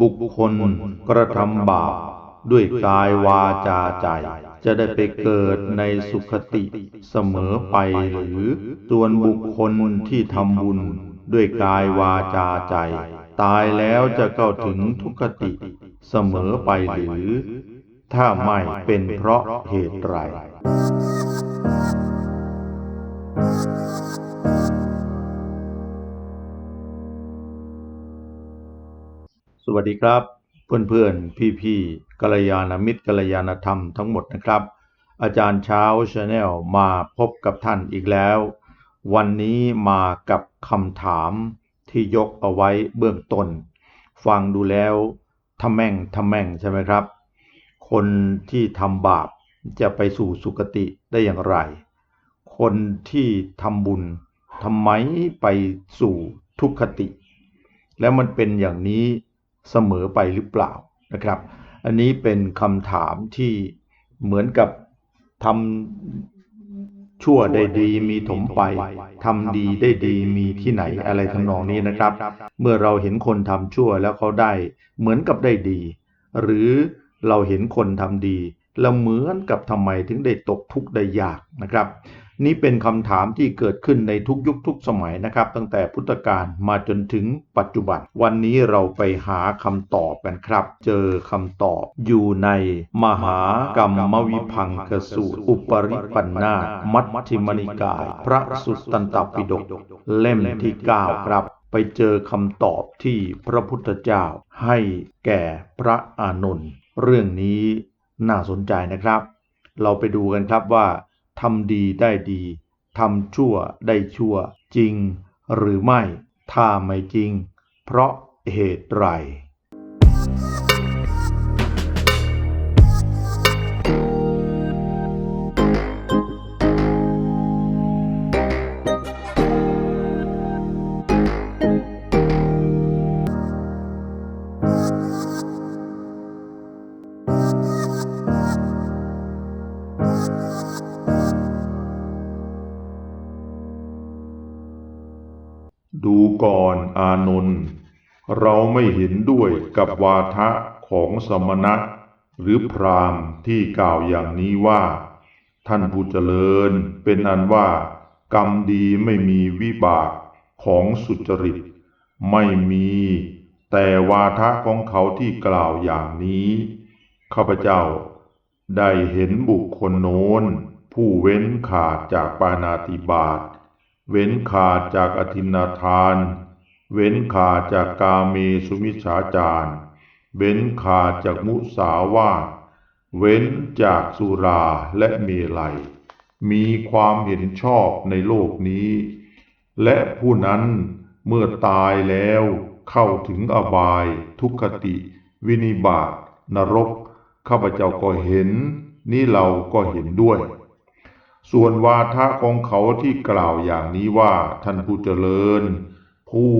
บุคคลกระทำบาปด้วยกายวาจาใจ จะได้ไปเกิดในสุคติเสมอไปหรือ ส่วนบุคคลที่ทำบุญด้วยกายวาจาใจ ตายแล้วจะเข้าถึงทุกขติเสมอไปหรือ ถ้าไม่เป็นเพราะเหตุไร วัสดีครับ เพื่อนๆ พี่ๆกัลยาณมิตรกัลยาณธรรมทั้งหมดนะครับ อาจารย์เช้าชาแนลมาพบกับท่านอีกแล้ว วันนี้มากับคำถามที่ยกเอาไว้เบื้องต้น ฟังดูแล้วทำแม่งทำแม่งใช่ไหมครับ คนที่ทำบาปจะไปสู่สุคติได้อย่างไร คนที่ทำบุญทำไมไปสู่ทุกขติ แล้วมันเป็นอย่างนี้ เสมอไปหรือเปล่านะครับ อันนี้เป็นคำถามที่เหมือนกับทำชั่วได้ดีมีถมไปทำดีได้ดีมีที่ไหนอะไรทำนองนี้นะครับ เมื่อเราเห็นคนทำชั่วแล้วเขาได้เหมือนกับได้ดี หรือเราเห็นคนทำดี แล้วเหมือนกับทำไมถึงได้ตกทุกข์ได้ยากนะครับ นี่เป็นคำถามที่เกิดขึ้นในทุกยุคทุกสมัยนะครับ ตั้งแต่พุทธกาลมาจนถึงปัจจุบัน วันนี้เราไปหาคำตอบกันครับ เจอคำตอบอยู่ในมหากรรมวิพังคสูตร อุปริปันนามัชฌิมนิกาย พระสุตตันตปิฎกเล่มที่ 9 ครับ ไปเจอคำตอบที่พระพุทธเจ้าให้แก่พระอานนท์เรื่องนี้น่าสนใจนะครับ เราไปดูกันครับว่าำดีได้ดีทำชั่วได้ชั่ว จริงหรือไม่ ถ้าไม่จริง เพราะเหตุไร อานนท์เราไม่เห็นด้วยกับวาทะของสมณะ หรือพราหมณ์ที่กล่าวอย่างนี้ว่า ท่านผู้เจริญเป็นอันว่า กรรมดีไม่มีวิบากของสุจริต ไม่มี แต่วาทะของเขาที่กล่าวอย่างนี้ข้าพเจ้า ได้เห็นบุคคลโน้น ผู้เว้นขาดจากปานาติบาตเว้นขาดจากอธินาทาน เว้นขาดจากกาเมสุมิชฌาจารเว้นขาดจากมุสาวาทเว้นจากสุราและเมลัย มีความเห็นชอบในโลกนี้ และผู้นั้นเมื่อตายแล้วเข้าถึงอบาย ทุกขติ วินิบาตนรก ข้าพเจ้าก็เห็น นี่เราก็เห็นด้วย ส่วนวาทะของเขาที่กล่าวอย่างนี้ว่าท่านผู้เจริญ ผู้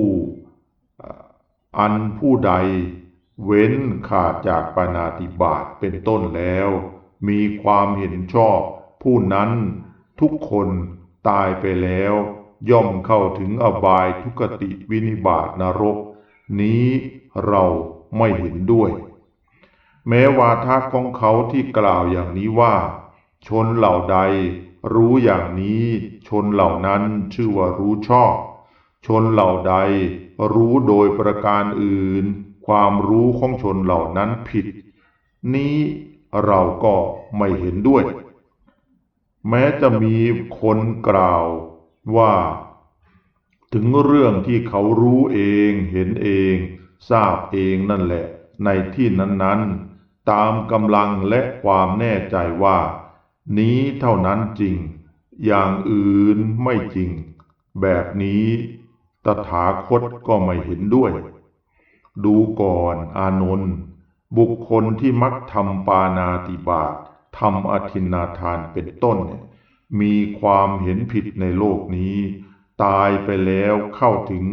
อันผู้ใดเว้นขาดจากปานาติบาตเป็นต้นแล้ว มีความเห็นชอบ ผู้นั้นทุกคนตายไปแล้ว ย่อมเข้าถึงอบายทุกติวินิบาตนรก นี้เราไม่เห็นด้วย แม้วาทะของเขาที่กล่าวอย่างนี้ว่า ชนเหล่าใดรู้อย่างนี้ชนเหล่านั้นชื่อว่ารู้ชอบ ชนเหล่าใดรู้โดยประการอื่น ความรู้ของชนเหล่านั้นผิด นี้เราก็ไม่เห็นด้วย แม้จะมีคนกล่าวว่า ถึงเรื่องที่เขารู้เองเห็นเอง ทราบเองนั่นแหละ ในที่นั้นๆ ตามกำลังและความแน่ใจว่า นี้เท่านั้นจริง อย่างอื่นไม่จริง แบบนี้ ตถาคตก็ไม่เห็นด้วย ดูก่อนอานนท์บุคคลที่มักทำปานาติบาตทำอธินาทานเป็นต้น มีความเห็นผิดในโลกนี้ ตายไปแล้วเข้าถึง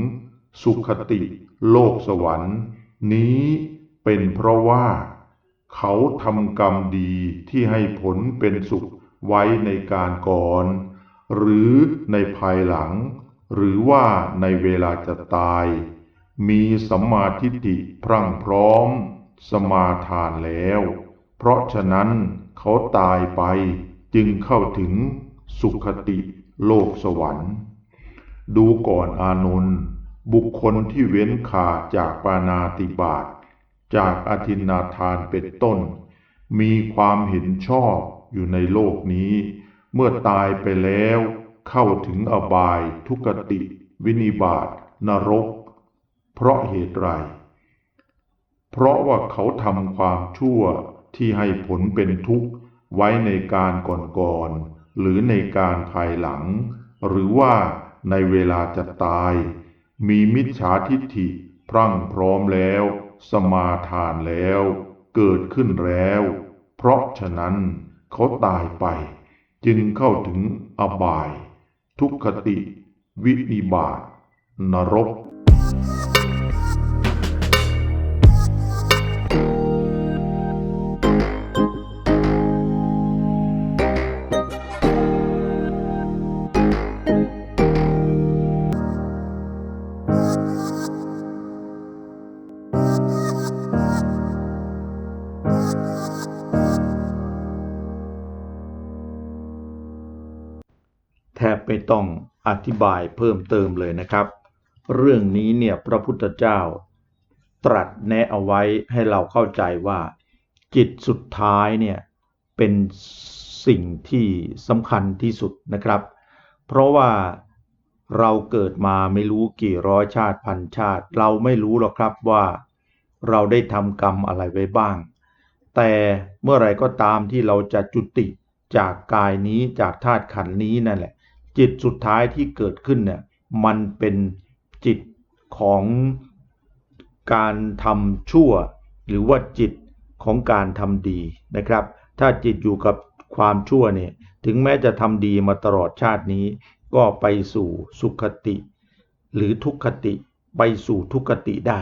สุขติ โลกสวรรค์ นี้เป็นเพราะว่า เขาทำกรรมดีที่ให้ผลเป็นสุขไว้ในการก่อน หรือในภายหลัง หรือว่าในเวลาจะตาย มีสัมมาทิฏฐิพรั่งพร้อม สมาทานแล้ว เพราะฉะนั้นเขาตายไปจึงเข้าถึงสุขติโลกสวรรค์ ดูก่อนอานนท์บุคคลที่เว้นขาดจากปานาติบาตจากอธินนาทานเป็นต้น มีความเห็นชอบอยู่ในโลกนี้ เมื่อตายไปแล้ว เข้าถึงอบายทุกติ วินิบาตนรก เพราะเหตุไร เพราะว่าเขาทำความชั่วที่ให้ผลเป็นทุกข์ไว้ในการก่อนๆหรือในการภายหลัง หรือว่าในเวลาจะตาย มีมิจฉาทิฏฐิพรั่งพร้อมแล้ว สมาทานแล้ว เกิดขึ้นแล้ว เพราะฉะนั้นเขาตายไป จึงเข้าถึงอบาย ทุกขติ วินิบาตนรก ทบไม่ต้องอธิบายเพิ่มเติมเลยนะครับ เรื่องนี้เนี่ยพระพุทธเจ้า ตรัสแนะเอาไว้ให้เราเข้าใจว่า จิตสุดท้ายเนี่ยเป็นสิ่งที่สำคัญที่สุดนะครับ เพราะว่าเราเกิดมาไม่รู้กี่ร้อยชาติพันชาติ เราไม่รู้หรอกครับว่าเราได้ทำกรรมอะไรไว้บ้าง แต่เมื่อไรก็ตามที่เราจะจุติจากกายนี้จากธาตุขันธ์นี้นั่นแหละ จิตสุดท้ายที่เกิดขึ้นเนี่ยมันเป็นจิตของการทำชั่ว หรือว่าจิตของการทำดีนะครับ ถ้าจิตอยู่กับความชั่วเนี่ยถึงแม้จะทำดีมาตลอดชาตินี้ ก็ไปสู่สุขติ หรือทุกขติไปสู่ทุกขติได้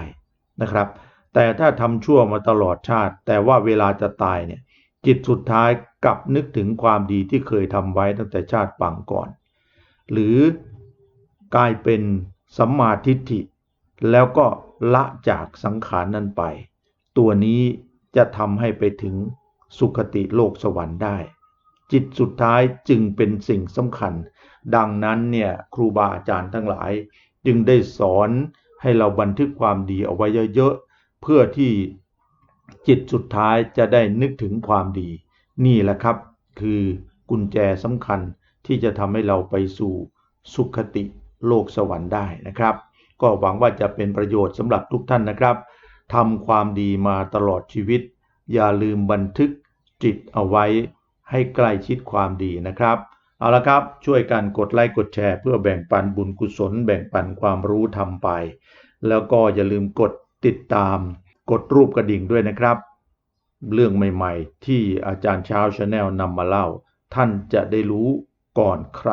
นะครับ แต่ถ้าทำชั่วมาตลอดชาติ แต่ว่าเวลาจะตายเนี่ยจิตสุดท้ายกลับนึกถึงความดีที่เคยทำไว้ตั้งแต่ชาติปางก่อน หรือกลายเป็นสัมมาทิฏฐิ แล้วก็ละจากสังขารนั้นไป ตัวนี้จะทำให้ไปถึงสุคติโลกสวรรค์ได้ จิตสุดท้ายจึงเป็นสิ่งสำคัญ ดังนั้นเนี่ยครูบาอาจารย์ทั้งหลาย จึงได้สอนให้เราบันทึกความดีเอาไว้เยอะๆ เพื่อที่จิตสุดท้ายจะได้นึกถึงความดี นี่แหละครับ คือกุญแจสำคัญ ที่จะทำให้เราไปสู่สุขติโลกสวรรค์ได้นะครับ ก็หวังว่าจะเป็นประโยชน์สำหรับทุกท่านนะครับทำความดีมาตลอดชีวิต อย่าลืมบันทึกจิตเอาไว้ให้ใกล้ชิดความดีนะครับ เอาละครับ ช่วยกันกดไลค์กดแชร์ เพื่อแบ่งปันบุญกุศล แบ่งปันความรู้ทำไป แล้วก็อย่าลืมกดติดตาม กดรูปกระดิ่งด้วยนะครับ เรื่องใหม่ ๆ ที่อาจารย์เช้าชาแนลนำมาเล่า ท่านจะได้รู้ ก่อนใคร